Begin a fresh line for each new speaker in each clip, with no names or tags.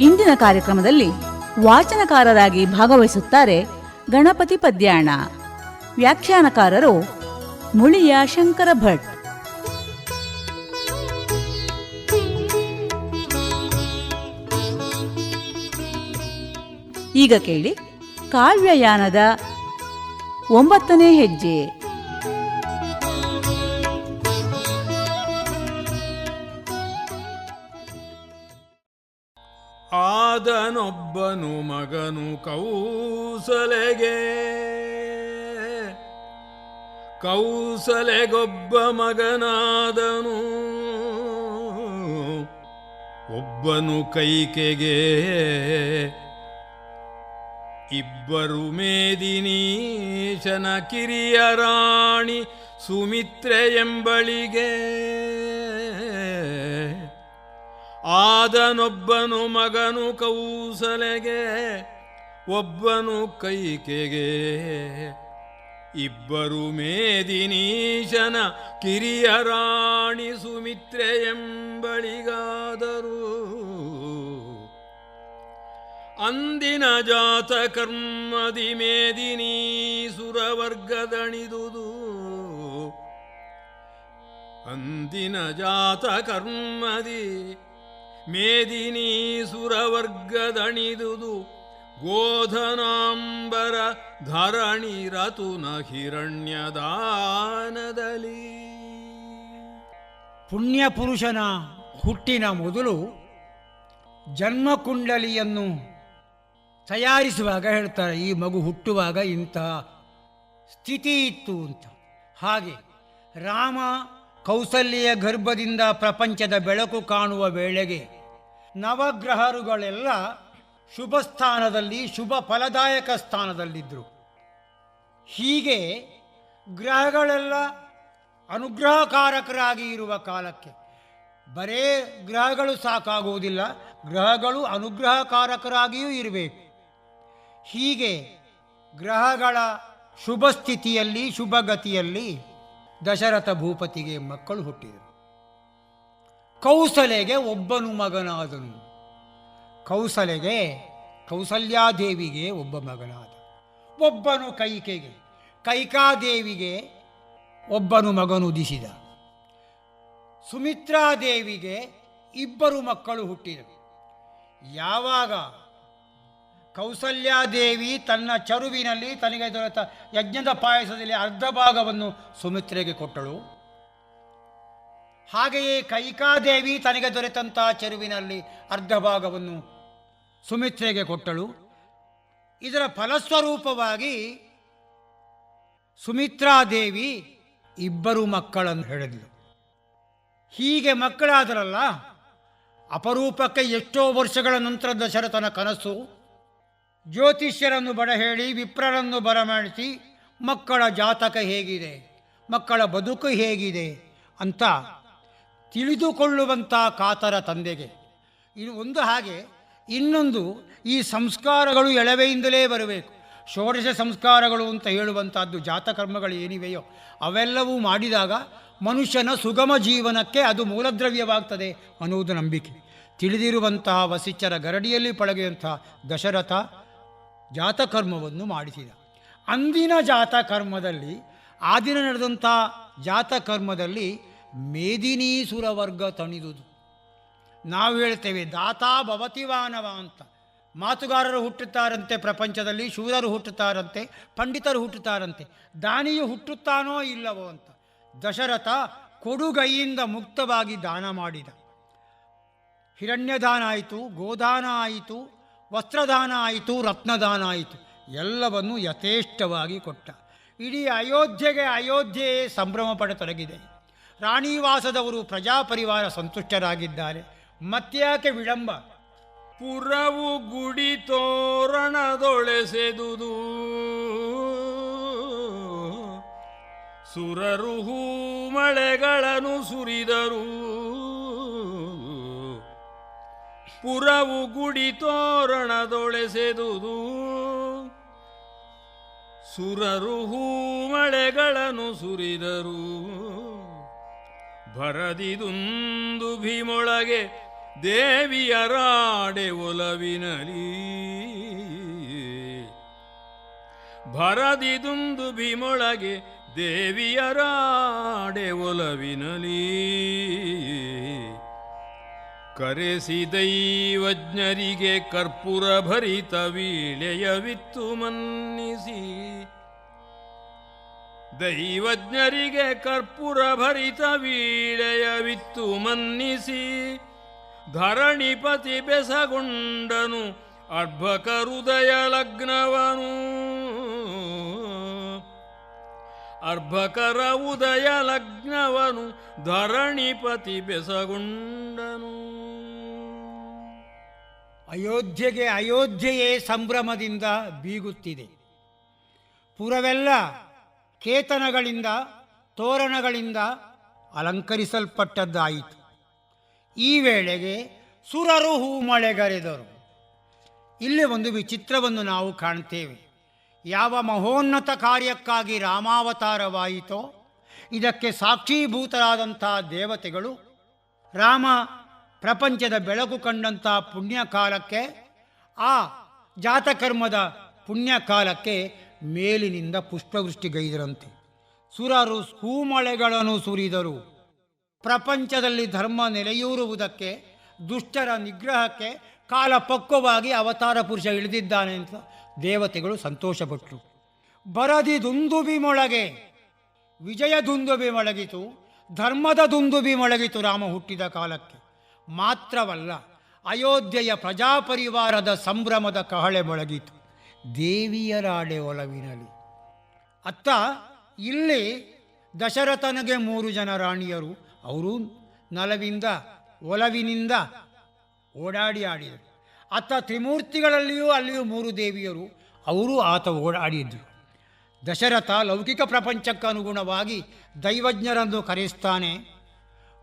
ಇಂದಿನ ಕಾರ್ಯಕ್ರಮದಲ್ಲಿ ವಾಚನಕಾರರಾಗಿ ಭಾಗವಹಿಸುತ್ತಾರೆ ಗಣಪತಿ ಪದ್ಯಾಣ. ವ್ಯಾಖ್ಯಾನಕಾರರು ಮುಳಿಯ ಶಂಕರ ಭಟ್. ಈಗ ಕೇಳಿ ಕಾವ್ಯಯಾನದ ಒಂಬತ್ತನೇ ಹೆಜ್ಜೆ.
ಆದನೊಬ್ಬನು ಮಗನು ಕೌಸಲೆಗೆ. ಕೌಸಲೆಗೊಬ್ಬ ಮಗನಾದನು. ಒಬ್ಬನು ಕೈಕೆಗೆ. ಇಬ್ಬರು ಮೇದಿನೀಶನ ಕಿರಿಯ ರಾಣಿ ಸುಮಿತ್ರೆ ಎಂಬಳಿಗೆ. ಆದನೊಬ್ಬನು ಮಗನು ಕೌಸಲೆಗೆ, ಒಬ್ಬನು ಕೈಕೆಗೆ. ಇಬ್ಬರು ಮೇದಿನೀಶನ ಕಿರಿಯ ರಾಣಿ ಸುಮಿತ್ರೆ ಎಂಬಳಿಗಾದರು. ಅಂದಿನ ಜಾತ ಕರ್ಮದಿ ಮೇದಿನೀ ಸುರವರ್ಗದಣಿದುದು. ಅಂದಿನ ಜಾತ ಕರ್ಮದಿ ಮೇದಿನಿ ಸುರವರ್ಗದಣಿದುದು ಗೋಧನಾಂಬರ ಧರಣಿ ರತುನ ಹಿರಣ್ಯದಾನದಲಿ
ಪುಣ್ಯ ಪುರುಷನ ಹುಟ್ಟಿನ ಮೊದಲು ಜನ್ಮಕುಂಡಲಿಯನ್ನು ತಯಾರಿಸುವಾಗ ಹೇಳ್ತಾರೆ, ಈ ಮಗು ಹುಟ್ಟುವಾಗ ಇಂಥ ಸ್ಥಿತಿ ಇತ್ತು ಅಂತ. ಹಾಗೆ ರಾಮ ಕೌಸಲ್ಯ ಗರ್ಭದಿಂದ ಪ್ರಪಂಚದ ಬೆಳಕು ಕಾಣುವ ವೇಳೆಗೆ ನವಗ್ರಹರುಗಳೆಲ್ಲ ಶುಭ ಸ್ಥಾನದಲ್ಲಿ ಶುಭ ಫಲದಾಯಕ ಸ್ಥಾನದಲ್ಲಿದ್ದರು ಹೀಗೆ ಗ್ರಹಗಳೆಲ್ಲ ಅನುಗ್ರಹಕಾರಕರಾಗಿ ಇರುವ ಕಾಲಕ್ಕೆ. ಬರೇ ಗ್ರಹಗಳು ಸಾಕಾಗುವುದಿಲ್ಲ, ಗ್ರಹಗಳು ಅನುಗ್ರಹಕಾರಕರಾಗಿಯೂ ಇರಬೇಕು. ಹೀಗೆ ಗ್ರಹಗಳ ಶುಭ ಸ್ಥಿತಿಯಲ್ಲಿ ಶುಭಗತಿಯಲ್ಲಿ ದಶರಥ ಭೂಪತಿಗೆ ಮಕ್ಕಳು ಹುಟ್ಟಿದರು. ಕೌಸಲೆಗೆ ಒಬ್ಬನು ಮಗನಾದನು. ಕೌಸಲೆಗೆ, ಕೌಸಲ್ಯಾದೇವಿಗೆ ಒಬ್ಬ ಮಗನಾದ. ಒಬ್ಬನು ಕೈಕೆಗೆ, ಕೈಕಾದೇವಿಗೆ ಒಬ್ಬನು ಮಗನು ಉದಿಸಿದ. ಸುಮಿತ್ರಾದೇವಿಗೆ ಇಬ್ಬರು ಮಕ್ಕಳು ಹುಟ್ಟಿದರು ಯಾವಾಗ? ಕೌಸಲ್ಯಾದೇವಿ ತನ್ನ ಚರುವಿನಲ್ಲಿ ತನಗೆ ದೊರೆತ ಯಜ್ಞದ ಪಾಯಸದಲ್ಲಿ ಅರ್ಧ ಭಾಗವನ್ನು ಸುಮಿತ್ರೆಗೆ ಕೊಟ್ಟಳು. ಹಾಗೆಯೇ ಕೈಕಾದೇವಿ ತನಗೆ ದೊರೆತಂಥ ಚೆರುವಿನಲ್ಲಿ ಅರ್ಧ ಭಾಗವನ್ನು ಸುಮಿತ್ರೆಗೆ ಕೊಟ್ಟಳು. ಇದರ ಫಲಸ್ವರೂಪವಾಗಿ ಸುಮಿತ್ರಾದೇವಿ ಇಬ್ಬರು ಮಕ್ಕಳನ್ನು ಹೇಳಿದ್ಲು ಹೀಗೆ ಮಕ್ಕಳಾದರಲ್ಲ, ಅಪರೂಪಕ್ಕೆ ಎಷ್ಟೋ ವರ್ಷಗಳ ನಂತರ ದಶರಥನ ಕನಸು, ಜ್ಯೋತಿಷ್ಯರನ್ನು ಬಡ ಹೇಳಿ ವಿಪ್ರರನ್ನು ಬರಮಾಡಿಸಿ, ಮಕ್ಕಳ ಜಾತಕ ಹೇಗಿದೆ, ಮಕ್ಕಳ ಬದುಕು ಹೇಗಿದೆ ಅಂತ ತಿಳಿದುಕೊಳ್ಳುವಂಥ ಕಾತರ ತಂದೆಗೆ. ಇನ್ನು ಒಂದು ಹಾಗೆ, ಇನ್ನೊಂದು ಈ ಸಂಸ್ಕಾರಗಳು ಎಳವೆಯಿಂದಲೇ ಬರಬೇಕು. ಷೋಡಶ ಸಂಸ್ಕಾರಗಳು ಅಂತ ಹೇಳುವಂಥದ್ದು ಜಾತಕರ್ಮಗಳು ಏನಿವೆಯೋ, ಅವೆಲ್ಲವೂ ಮಾಡಿದಾಗ ಮನುಷ್ಯನ ಸುಗಮ ಜೀವನಕ್ಕೆ ಅದು ಮೂಲದ್ರವ್ಯವಾಗ್ತದೆ ಅನ್ನುವುದು ನಂಬಿಕೆ. ತಿಳಿದಿರುವಂತಹ ವಸಿಷ್ಠರ ಗರಡಿಯಲ್ಲಿ ಪಳಗಿದಂತಹ ದಶರಥ ಜಾತಕರ್ಮವನ್ನು ಮಾಡಿಸಿದ. ಅಂದಿನ ಜಾತಕರ್ಮದಲ್ಲಿ, ಆ ದಿನ ನಡೆದಂಥ ಜಾತಕರ್ಮದಲ್ಲಿ ಮೇದಿನೀಸುರ ವರ್ಗ ತಣಿದುದು. ನಾವು ಹೇಳ್ತೇವೆ, ದಾತಾ ಭವತಿವಾನವ ಅಂತ. ಮಾತುಗಾರರು ಹುಟ್ಟುತ್ತಾರಂತೆ ಪ್ರಪಂಚದಲ್ಲಿ, ಶೂರರು ಹುಟ್ಟುತ್ತಾರಂತೆ, ಪಂಡಿತರು ಹುಟ್ಟುತ್ತಾರಂತೆ. ದಾನಿಯು ಹುಟ್ಟುತ್ತಾನೋ ಇಲ್ಲವೋ ಅಂತ. ದಶರಥ ಕೊಡುಗೈಯಿಂದ ಮುಕ್ತವಾಗಿ ದಾನ ಮಾಡಿದ. ಹಿರಣ್ಯದಾನ ಆಯಿತು, ಗೋದಾನ ಆಯಿತು, ವಸ್ತ್ರದಾನ ಆಯಿತು, ರತ್ನದಾನ ಆಯಿತು. ಎಲ್ಲವನ್ನು ಯಥೇಷ್ಟವಾಗಿ ಕೊಟ್ಟ. ಇಡೀ ಅಯೋಧ್ಯೆಗೆ ಅಯೋಧ್ಯೆಯೇ ಸಂಭ್ರಮ ಪಡತೊಡಗಿದೆ ರಾಣಿವಾಸದವರು ಪ್ರಜಾಪರಿವಾರ ಸಂತುಷ್ಟರಾಗಿದ್ದಾರೆ. ಮತ್ತ್ಯಾಕೆ ವಿಳಂಬ?
ಪುರವು ಗುಡಿ ತೋರಣದೊಳೆಸೆದುದು ಸುರರು ಮಳೆಗಳನ್ನು ಸುರಿದರು. ಪುರವು ಗುಡಿ ತೋರಣದೊಳೆಸೆದುದು ಸುರರು ಮಳೆಗಳನ್ನು ಸುರಿದರು. ಭರದಿದುಂದು ಭೀಮೊಳಗೆ ದೇವಿಯರಾಡೆ ಒಲವಿನಲಿ. ಭರದಿದುಂದು ಭೀಮೊಳಗೆ ದೇವಿಯರಾಡೆ ಒಲವಿನಲಿ. ಕರೆಸಿ ದೈವಜ್ಞರಿಗೆ ಕರ್ಪೂರ ಭರಿತ ವೀಳೆಯವಿತ್ತು ಮನ್ನಿಸಿ. ದೈವಜ್ಞರಿಗೆ ಕರ್ಪೂರ ಭರಿತ ವೀಳೆಯವಿತ್ತು ಮನ್ನಿಸಿ ಧರಣಿಪತಿ ಬೆಸಗೊಂಡನು ಅರ್ಭಕ ಹೃದಯ ಲಗ್ನವನು. ಅರ್ಭಕರ ಉದಯ ಲಗ್ನವನು ಧರಣಿಪತಿ ಬೆಸಗೊಂಡನು.
ಅಯೋಧ್ಯೆಗೆ ಅಯೋಧ್ಯೆಯೇ ಸಂಭ್ರಮದಿಂದ ಬೀಗುತ್ತಿದೆ. ಪುರವೆಲ್ಲ ಕೇತನಗಳಿಂದ, ತೋರಣಗಳಿಂದ ಅಲಂಕರಿಸಲ್ಪಟ್ಟದ್ದಾಯಿತು. ಈ ವೇಳೆಗೆ ಸುರರು ಹೂಮಳೆಗರೆದರು ಇಲ್ಲಿ ಒಂದು ವಿಚಿತ್ರವನ್ನು ನಾವು ಕಾಣ್ತೇವೆ. ಯಾವ ಮಹೋನ್ನತ ಕಾರ್ಯಕ್ಕಾಗಿ ರಾಮಾವತಾರವಾಯಿತೋ, ಇದಕ್ಕೆ ಸಾಕ್ಷೀಭೂತರಾದಂಥ ದೇವತೆಗಳು, ರಾಮ ಪ್ರಪಂಚದ ಬೆಳಕು ಕಂಡಂಥ ಪುಣ್ಯಕಾಲಕ್ಕೆ, ಆ ಜಾತಕರ್ಮದ ಪುಣ್ಯಕಾಲಕ್ಕೆ ಮೇಲಿನಿಂದ ಪುಷ್ಪವೃಷ್ಟಿಗೈದರಂತೆ. ಸುರರು ಹೂಮಳೆಗಳನ್ನು ಸುರಿದರು. ಪ್ರಪಂಚದಲ್ಲಿ ಧರ್ಮ ನೆಲೆಯೂರುವುದಕ್ಕೆ, ದುಷ್ಟರ ನಿಗ್ರಹಕ್ಕೆ ಕಾಲ ಪಕ್ವವಾಗಿ ಅವತಾರ ಪುರುಷ ಇಳಿದಿದ್ದಾನೆ ಅಂತ ದೇವತೆಗಳು ಸಂತೋಷಪಟ್ಟರು ಬರದಿ ದುಂದುಬಿ ಮೊಳಗೆ ವಿಜಯ ದುಂದುಬಿ ಮೊಳಗಿತು, ಧರ್ಮದ ದುಂದುಬಿ ಮೊಳಗಿತು ರಾಮ ಹುಟ್ಟಿದ ಕಾಲಕ್ಕೆ. ಮಾತ್ರವಲ್ಲ, ಅಯೋಧ್ಯೆಯ ಪ್ರಜಾಪರಿವಾರದ ಸಂಭ್ರಮದ ಕಹಳೆ ಮೊಳಗಿತು. ದೇವಿಯರಾಡೆ ಒಲವಿನಲಿ ಅತ್ತ ಇಲ್ಲಿ ದಶರಥನಿಗೆ ಮೂರು ಜನ ರಾಣಿಯರು. ಅವರು ನಲವಿಂದ ಒಲವಿನಿಂದ ಓಡಾಡಿ ಆಡಿದರು. ಅತ್ತ ತ್ರಿಮೂರ್ತಿಗಳಲ್ಲಿಯೂ ಅಲ್ಲಿಯೂ ಮೂರು ದೇವಿಯರು. ಅವರು ಆತ ಓಡಾಡಿದ್ರು. ದಶರಥ ಲೌಕಿಕ ಪ್ರಪಂಚಕ್ಕನುಗುಣವಾಗಿ ದೈವಜ್ಞರನ್ನು ಕರೆಸ್ತಾನೆ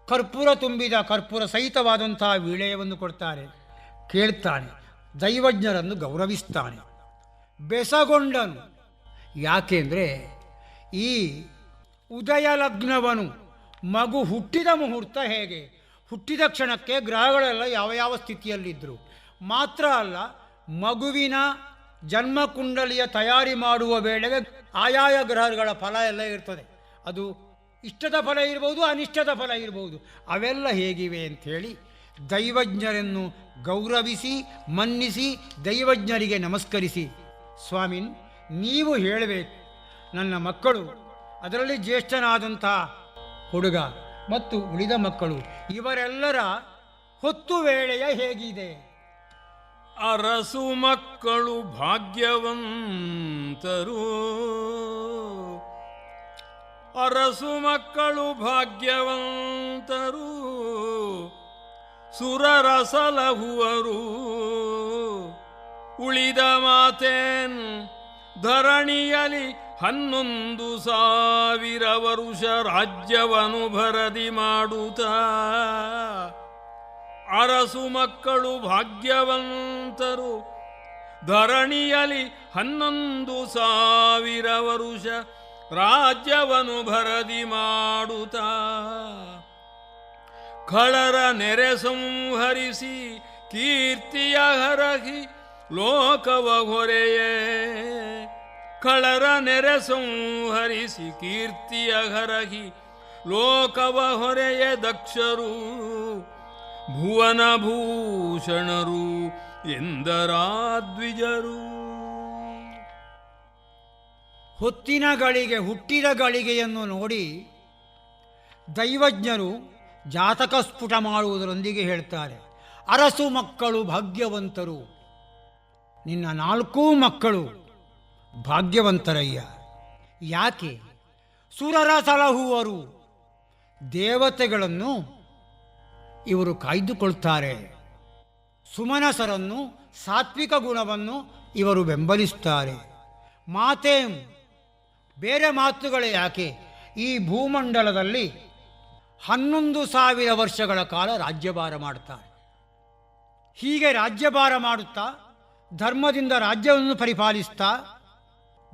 ಕರ್ಪೂರ ತುಂಬಿದ ಕರ್ಪೂರ ಸಹಿತವಾದಂತಹ ವೀಳೆಯವನ್ನು ಕೊಡ್ತಾರೆ. ಕೇಳ್ತಾನೆ. ದೈವಜ್ಞರನ್ನು ಗೌರವಿಸ್ತಾನೆ. ಬೆಸಗೊಂಡನು. ಯಾಕೆಂದರೆ ಈ ಉದಯ ಲಗ್ನವನು ಮಗು ಹುಟ್ಟಿದ ಮುಹೂರ್ತ ಹೇಗೆ? ಹುಟ್ಟಿದ ಕ್ಷಣಕ್ಕೆ ಗ್ರಹಗಳೆಲ್ಲ ಯಾವ ಯಾವ ಸ್ಥಿತಿಯಲ್ಲಿದ್ದರು ಮಾತ್ರ ಅಲ್ಲ, ಮಗುವಿನ ಜನ್ಮಕುಂಡಲಿಯ ತಯಾರಿ ಮಾಡುವ ವೇಳೆಗೆ ಆಯಾಯ ಗ್ರಹಗಳ ಫಲ ಎಲ್ಲ ಇರ್ತದೆ. ಅದು ಇಷ್ಟದ ಫಲ ಇರ್ಬೋದು, ಅನಿಷ್ಟದ ಫಲ ಇರ್ಬೋದು. ಅವೆಲ್ಲ ಹೇಗಿವೆ ಅಂಥೇಳಿ ದೈವಜ್ಞರನ್ನು ಗೌರವಿಸಿ, ಮನ್ನಿಸಿ, ದೈವಜ್ಞರಿಗೆ ನಮಸ್ಕರಿಸಿ ಸ್ವಾಮಿನ್ ನೀವು ಹೇಳಬೇಕು. ನನ್ನ ಮಕ್ಕಳು, ಅದರಲ್ಲಿ ಜ್ಯೇಷ್ಠನಾದಂಥ ಹುಡುಗ ಮತ್ತು ಉಳಿದ ಮಕ್ಕಳು, ಇವರೆಲ್ಲರ ಹೊತ್ತು ವೇಳೆಯ ಹೇಗಿದೆ?
ಅರಸು ಮಕ್ಕಳು ಭಾಗ್ಯವಂತರು. ಅರಸು ಮಕ್ಕಳು ಭಾಗ್ಯವಂತರು. ಸುರರ ಸಲಹುವರು ಉಳಿದ ಮಾತೇನ್? ಧರಣಿಯಲಿ ಹನ್ನೊಂದು ಸಾವಿರ ವರುಷ ರಾಜ್ಯವನು ಭರದಿ ಮಾಡುತ್ತ. ಅರಸು ಮಕ್ಕಳು ಭಾಗ್ಯವಂತರು, ಧರಣಿಯಲಿ ಹನ್ನೊಂದು ಸಾವಿರ ವರುಷ ರಾಜ್ಯವನು ಭರದಿ ಮಾಡುತ್ತ. ಖಳರ ನೆರೆ ಸಂಹರಿಸಿ ಕೀರ್ತಿಯ ಹರಹಿ ಲೋಕವ ಹೊರೆಯೇ, ಕಳರ ನೆರೆ ಸಂಹರಿಸಿ ಕೀರ್ತಿಯ ಹರಹಿ. ಲೋಕವ ಹೊರೆಯ ದಕ್ಷರು, ಭುವನ ಭೂಷಣರು ಎಂದರಾದ್ವಿಜರು
ಹೊತ್ತಿನ ಗಳಿಗೆ, ಹುಟ್ಟಿದ ಗಳಿಗೆಯನ್ನು ನೋಡಿ ದೈವಜ್ಞರು ಜಾತಕ ಸ್ಫುಟ ಮಾಡುವುದರೊಂದಿಗೆ ಹೇಳ್ತಾರೆ. ಅರಸು ಮಕ್ಕಳು ಭಾಗ್ಯವಂತರು. ನಿನ್ನ ನಾಲ್ಕೂ ಮಕ್ಕಳು ಭಾಗ್ಯವಂತರಯ್ಯ. ಯಾಕೆ? ಸುರರ ಸಲಹುವರು ದೇವತೆಗಳನ್ನು ಇವರು ಕಾಯ್ದುಕೊಳ್ತಾರೆ. ಸುಮನಸರನ್ನು ಸಾತ್ವಿಕ ಗುಣವನ್ನು ಇವರು ಬೆಂಬಲಿಸ್ತಾರೆ ಮಾತೇಂ, ಬೇರೆ ಮಾತುಗಳೇ ಯಾಕೆ? ಈ ಭೂಮಂಡಲದಲ್ಲಿ ಹನ್ನೊಂದು ಸಾವಿರ ವರ್ಷಗಳ ಕಾಲ ರಾಜ್ಯಭಾರ ಮಾಡ್ತಾರೆ. ಹೀಗೆ ರಾಜ್ಯಭಾರ ಮಾಡುತ್ತಾ ಧರ್ಮದಿಂದ ರಾಜ್ಯವನ್ನು ಪರಿಪಾಲಿಸ್ತಾ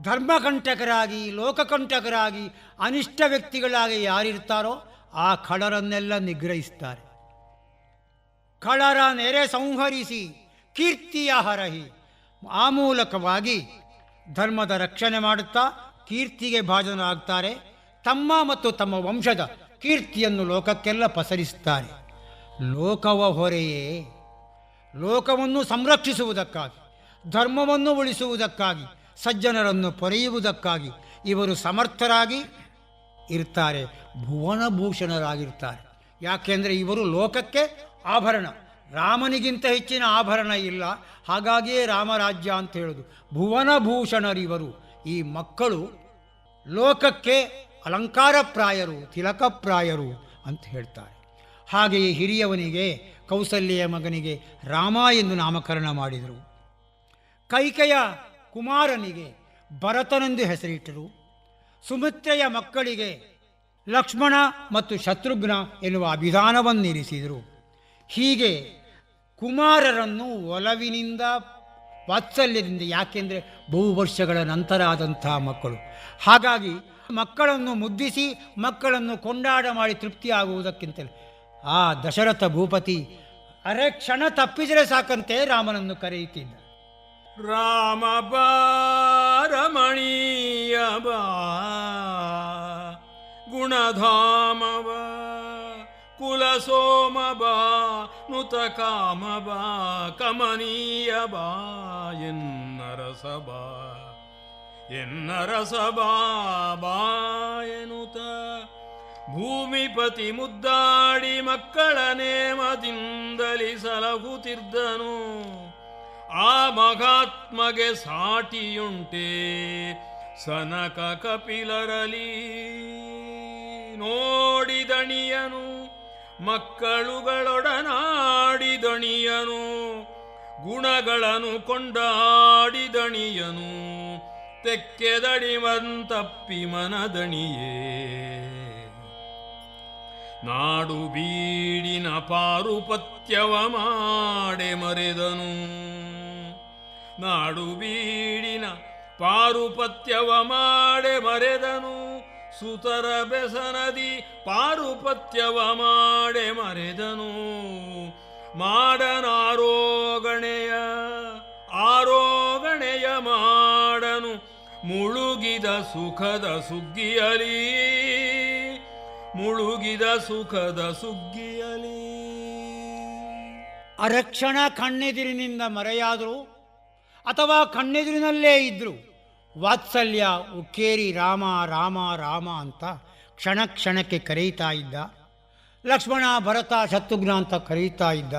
ಧರ್ಮಕಂಟಕರಾಗಿ, ಲೋಕಕಂಟಕರಾಗಿ ಅನಿಷ್ಟ ವ್ಯಕ್ತಿಗಳಾಗಿ ಯಾರಿರ್ತಾರೋ ಆ ಖಳರನ್ನೆಲ್ಲ ನಿಗ್ರಹಿಸ್ತಾರೆ. ಖಳರ ನೆರೆ ಸಂಹರಿಸಿ, ಕೀರ್ತಿಯ ಹರಹಿ ಆ ಮೂಲಕವಾಗಿ ಧರ್ಮದ ರಕ್ಷಣೆ ಮಾಡುತ್ತಾ ಕೀರ್ತಿಗೆ ಭಾಜನರಾಗ್ತಾರೆ. ತಮ್ಮ ಮತ್ತು ತಮ್ಮ ವಂಶದ ಕೀರ್ತಿಯನ್ನು ಲೋಕಕ್ಕೆಲ್ಲ ಪಸರಿಸುತ್ತಾರೆ ಲೋಕವ ಹೊರೆಯೇ, ಲೋಕವನ್ನು ಸಂರಕ್ಷಿಸುವುದಕ್ಕಾಗಿ. ಧರ್ಮವನ್ನು ಉಳಿಸುವುದಕ್ಕಾಗಿ, ಸಜ್ಜನರನ್ನು ಪೊರೆಯುವುದಕ್ಕಾಗಿ ಇವರು ಸಮರ್ಥರಾಗಿ ಇರ್ತಾರೆ, ಭುವನಭೂಷಣರಾಗಿರ್ತಾರೆ. ಯಾಕೆಂದರೆ ಇವರು ಲೋಕಕ್ಕೆ ಆಭರಣ. ರಾಮನಿಗಿಂತ ಹೆಚ್ಚಿನ ಆಭರಣ ಇಲ್ಲ. ಹಾಗಾಗಿಯೇ ರಾಮರಾಜ್ಯ ಅಂತ ಹೇಳೋದು. ಭುವನಭೂಷಣರಿವರು ಈ ಮಕ್ಕಳು ಲೋಕಕ್ಕೆ ಅಲಂಕಾರಪ್ರಾಯರು, ತಿಲಕಪ್ರಾಯರು ಅಂತ ಹೇಳ್ತಾರೆ. ಹಾಗೆಯೇ ಹಿರಿಯವನಿಗೆ ಕೌಸಲ್ಯ ಮಗನಿಗೆ ರಾಮ ಎಂದು ನಾಮಕರಣ ಮಾಡಿದರು. ಕೈಕೆಯ ಕುಮಾರನಿಗೆ ಭರತನೆಂದು ಹೆಸರಿಟ್ಟರು. ಸುಮಿತ್ರೆಯ ಮಕ್ಕಳಿಗೆ ಲಕ್ಷ್ಮಣ ಮತ್ತು ಶತ್ರುಘ್ನ ಎನ್ನುವ ಅಭಿಧಾನವನ್ನಿರಿಸಿದರು. ಹೀಗೆ ಕುಮಾರರನ್ನು ಒಲವಿನಿಂದ, ವಾತ್ಸಲ್ಯದಿಂದ, ಯಾಕೆಂದರೆ ಬಹು ವರ್ಷಗಳ ನಂತರ ಆದಂತಹ ಮಕ್ಕಳು. ಹಾಗಾಗಿ ಮಕ್ಕಳನ್ನು ಮುದ್ದಿಸಿ, ಮಕ್ಕಳನ್ನು ಕೊಂಡಾಡ ಮಾಡಿ ತೃಪ್ತಿಯಾಗುವುದಕ್ಕಿಂತಲೇ, ಆ ದಶರಥ ಭೂಪತಿ, ಅರೆ ಕ್ಷಣ ತಪ್ಪಿದರೆ ಸಾಕಂತೆ ರಾಮನನ್ನು ಕರೆಯುತ್ತಿದ್ದ.
ರಾಮ ಬಾರಮಣೀಯ ಬಾ. ಗುಣಧಾಮ ಕುಲ ಕುಲಸೋಮ ಬಾ, ನುತ ಕಾಮ ಬಾ, ಕಮನೀಯ ಬಾ ಎನ್ನರಸ ಬಾ ಎನ್ನರಸ ಬಾ ಬಾ ಭೂಮಿಪತಿ ಮುದ್ದಾಡಿ ಮಕ್ಕಳ ನೇಮದಿಂದಲಿ ಸಲಹುತ್ತಿದ್ದನು ಆ ಮಹಾತ್ಮಗೆ ಸಾಟಿಯುಂಟೆ ಸನಕ ಕಪಿಲರಲಿ. ನೋಡಿದಣಿಯನು, ಮಕ್ಕಳುಗಳೊಡನಾಡಿದಣಿಯನು, ಗುಣಗಳನ್ನು ಕೊಂಡಾಡಿದಣಿಯನು ತೆಕ್ಕೆದಡಿವಂತಪ್ಪಿ ಮನದಣಿಯೇ. ನಾಡು ಬೀಡಿನ ಪಾರುಪತ್ಯವ ಮಾಡೆ ಮರೆದನು. ನಾಡು ಬೀಡಿನ ಪಾರುಪತ್ಯವ ಮಾಡೆ ಮರೆದನು ಸುತರ ಬೆಸನದಿ ಪಾರುಪತ್ಯವ ಮಾಡೆ ಮರೆದನು. ಮಾಡನಾರೋಗಣೆಯ ಆರೋಗಣೆಯ ಮಾಡನು ಮುಳುಗಿದ ಸುಖದ ಸುಗ್ಗಿಯಲಿ. ಮುಳುಗಿದ ಸುಖದ ಸುಗ್ಗಿಯಲಿ.
ಅರಕ್ಷಣ ಕಣ್ಣೆದಿರಿನಿಂದ ಮರೆಯಾದರು ಅಥವಾ ಕಣ್ಣೆದುರಿನಲ್ಲೇ ಇದ್ದರು ವಾತ್ಸಲ್ಯ, ಉಕ್ಕೇರಿ, ರಾಮ ರಾಮ ರಾಮ ಅಂತ ಕ್ಷಣ ಕ್ಷಣಕ್ಕೆ ಕರೆಯುತ್ತಾ ಇದ್ದ. ಲಕ್ಷ್ಮಣ, ಭರತ, ಶತ್ರುಘ್ನ ಅಂತ ಕರೆಯುತ್ತಾ ಇದ್ದ,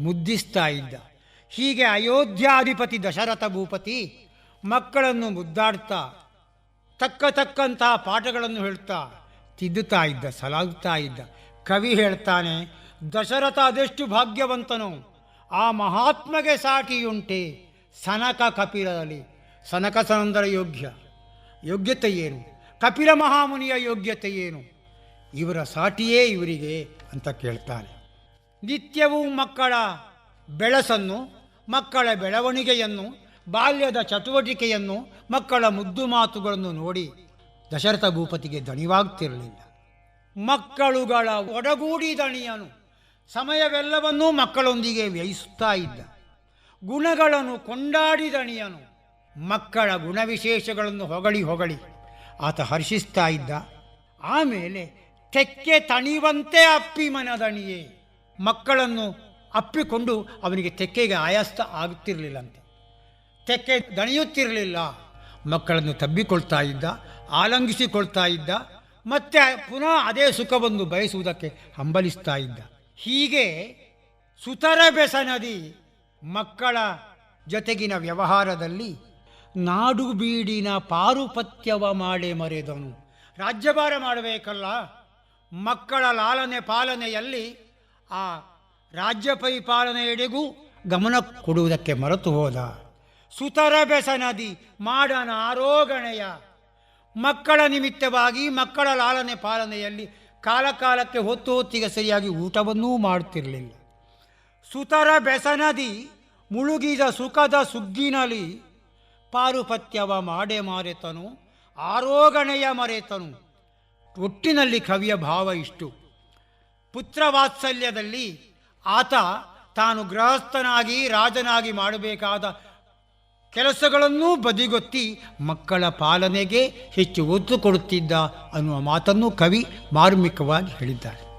ಮುದ್ದಿಸ್ತಾ ಇದ್ದ. ಹೀಗೆ ಅಯೋಧ್ಯಾಧಿಪತಿ, ದಶರಥ ಭೂಪತಿ ಮಕ್ಕಳನ್ನು ಮುದ್ದಾಡ್ತಾ, ತಕ್ಕ ತಕ್ಕಂತಹ ಪಾಠಗಳನ್ನು ಹೇಳ್ತಾ, ತಿದ್ದುತ್ತಾ ಇದ್ದ ಸಲಾಗುತ್ತಾ ಇದ್ದ. ಕವಿ ಹೇಳ್ತಾನೆ, ದಶರಥ ಅದೆಷ್ಟು ಭಾಗ್ಯವಂತನು. ಆ ಮಹಾತ್ಮಗೆ ಸಾಟಿಯುಂಟೆ. ಸನಕ ಕಪಿಲದಲ್ಲಿ. ಸನಕ ಸನಂದರ ಯೋಗ್ಯ. ಯೋಗ್ಯತೆ ಏನು? ಕಪಿಲ ಮಹಾಮುನಿಯ ಯೋಗ್ಯತೆ ಏನು? ಇವರ ಸಾಟಿಯೇ ಇವರಿಗೆ ಅಂತ ಕೇಳ್ತಾರೆ. ನಿತ್ಯವೂ ಮಕ್ಕಳ ಬೆಳಸನ್ನು, ಮಕ್ಕಳ ಬೆಳವಣಿಗೆಯನ್ನು, ಬಾಲ್ಯದ ಚಟುವಟಿಕೆಯನ್ನು, ಮಕ್ಕಳ ಮುದ್ದು ಮಾತುಗಳನ್ನು ನೋಡಿ ದಶರಥ ಭೂಪತಿಗೆ ದಣಿವಾಗ್ತಿರಲಿಲ್ಲ. ಮಕ್ಕಳುಗಳ ಒಡಗೂಡಿ ದಣಿಯನು. ಸಮಯವೆಲ್ಲವನ್ನೂ ಮಕ್ಕಳೊಂದಿಗೆ ವ್ಯಯಿಸುತ್ತಾ ಇದ್ದ. ಗುಣಗಳನ್ನು ಕೊಂಡಾಡಿದಣಿಯನು. ಮಕ್ಕಳ ಗುಣವಿಶೇಷಗಳನ್ನು ಹೊಗಳಿ ಹೊಗಳಿ. ಆತ ಹರ್ಷಿಸ್ತಾ ಇದ್ದ. ಆಮೇಲೆ ತೆಕ್ಕೆ ತಣಿವಂತೆ ಅಪ್ಪಿ ಮನದಣಿಯೇ. ಮಕ್ಕಳನ್ನು ಅಪ್ಪಿಕೊಂಡು ಅವನಿಗೆ ತೆಕ್ಕೆಗೆ ಆಯಾಸ್ತ ಆಗುತ್ತಿರಲಿಲ್ಲಂತೆ. ತೆಕ್ಕೆ ದಣಿಯುತ್ತಿರಲಿಲ್ಲ. ಮಕ್ಕಳನ್ನು ತಬ್ಬಿಕೊಳ್ತಾ ಇದ್ದ, ಆಲಂಗಿಸಿಕೊಳ್ತಾ ಇದ್ದ, ಮತ್ತೆ ಪುನಃ ಅದೇ ಸುಖವನ್ನು ಬಯಸುವುದಕ್ಕೆ ಹಂಬಲಿಸ್ತಾ ಇದ್ದ. ಹೀಗೆ ಸುತರ ಬೆಸನದಿ ಮಕ್ಕಳ ಜೊತೆಗಿನ ವ್ಯವಹಾರದಲ್ಲಿ ನಾಡು ಬೀಡಿನ ಪಾರುಪತ್ಯವ ಮಾಡೆ ಮರೆದನು. ರಾಜ್ಯಭಾರ ಮಾಡಬೇಕಲ್ಲ? ಮಕ್ಕಳ ಲಾಲನೆ ಪಾಲನೆಯಲ್ಲಿ ಆ ರಾಜ್ಯ ಪರಿಪಾಲನೆಯೆಡೆಗೂ ಗಮನ ಕೊಡುವುದಕ್ಕೆ ಮರೆತು ಹೋದ. ಸುತರ ಬೆಸನದಿ ಮಾಡನ ಆರೋಗಣೆಯ ಮಕ್ಕಳ ನಿಮಿತ್ತವಾಗಿ ಮಕ್ಕಳ ಲಾಲನೆ ಪಾಲನೆಯಲ್ಲಿ ಕಾಲಕಾಲಕ್ಕೆ ಹೊತ್ತು ಹೊತ್ತಿಗೆ ಸರಿಯಾಗಿ ಊಟವನ್ನೂ ಮಾಡುತ್ತಿರಲಿಲ್ಲ ಸುತರ ಬೆಸನದಿ ಮುಳುಗಿದ ಸುಖದ ಸುಗ್ಗಿನಲಿ ಪಾರುಪತ್ಯವ ಮಾಡೆ ಮಾರೆತನು, ಆರೋಗಣೆಯ ಮರೆತನು. ಒಟ್ಟಿನಲ್ಲಿ ಕವಿಯ ಭಾವ ಇಷ್ಟು. ಪುತ್ರವಾತ್ಸಲ್ಯದಲ್ಲಿ ಆತ ತಾನು ಗೃಹಸ್ಥನಾಗಿ, ರಾಜನಾಗಿ ಮಾಡಬೇಕಾದ ಕೆಲಸಗಳನ್ನೂ ಬದಿಗೊತ್ತಿ ಮಕ್ಕಳ ಪಾಲನೆಗೆ ಹೆಚ್ಚು ಒತ್ತು ಕೊಡುತ್ತಿದ್ದ ಅನ್ನುವ ಮಾತನ್ನು ಕವಿ ಮಾರ್ಮಿಕವಾಗಿ ಹೇಳಿದ್ದಾರೆ.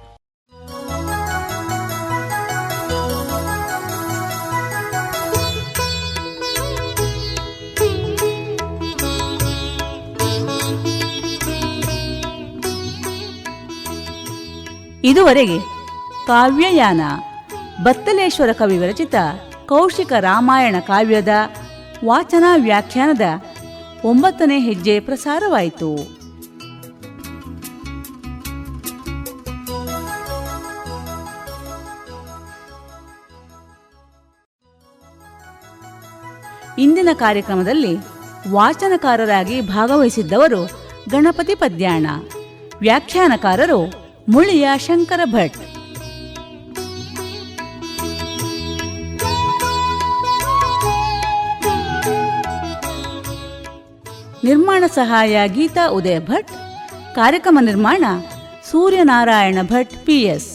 ಇದುವರೆಗೆ ಕಾವ್ಯಯಾನ ಬತ್ತಲೇಶ್ವರ ಕವಿ ವಿರಚಿತ ಕೌಶಿಕ ರಾಮಾಯಣ ಕಾವ್ಯದ ವಾಚನ ವ್ಯಾಖ್ಯಾನದ ಒಂಬತ್ತನೇ ಹೆಜ್ಜೆ ಪ್ರಸಾರವಾಯಿತು. ಇಂದಿನ ಕಾರ್ಯಕ್ರಮದಲ್ಲಿ ವಾಚನಕಾರರಾಗಿ ಭಾಗವಹಿಸಿದ್ದವರು ಗಣಪತಿ ಪದ್ಯಾಣ. ವ್ಯಾಖ್ಯಾನಕಾರರು ಮುಳಿಯ ಶಂಕರ ಭಟ್. ನಿರ್ಮಾಣ ಸಹಾಯ ಗೀತಾ ಉದಯ ಭಟ್. ಕಾರ್ಯಕ್ರಮ ನಿರ್ಮಾಣ ಸೂರ್ಯನಾರಾಯಣ ಭಟ್ ಪಿಎಸ್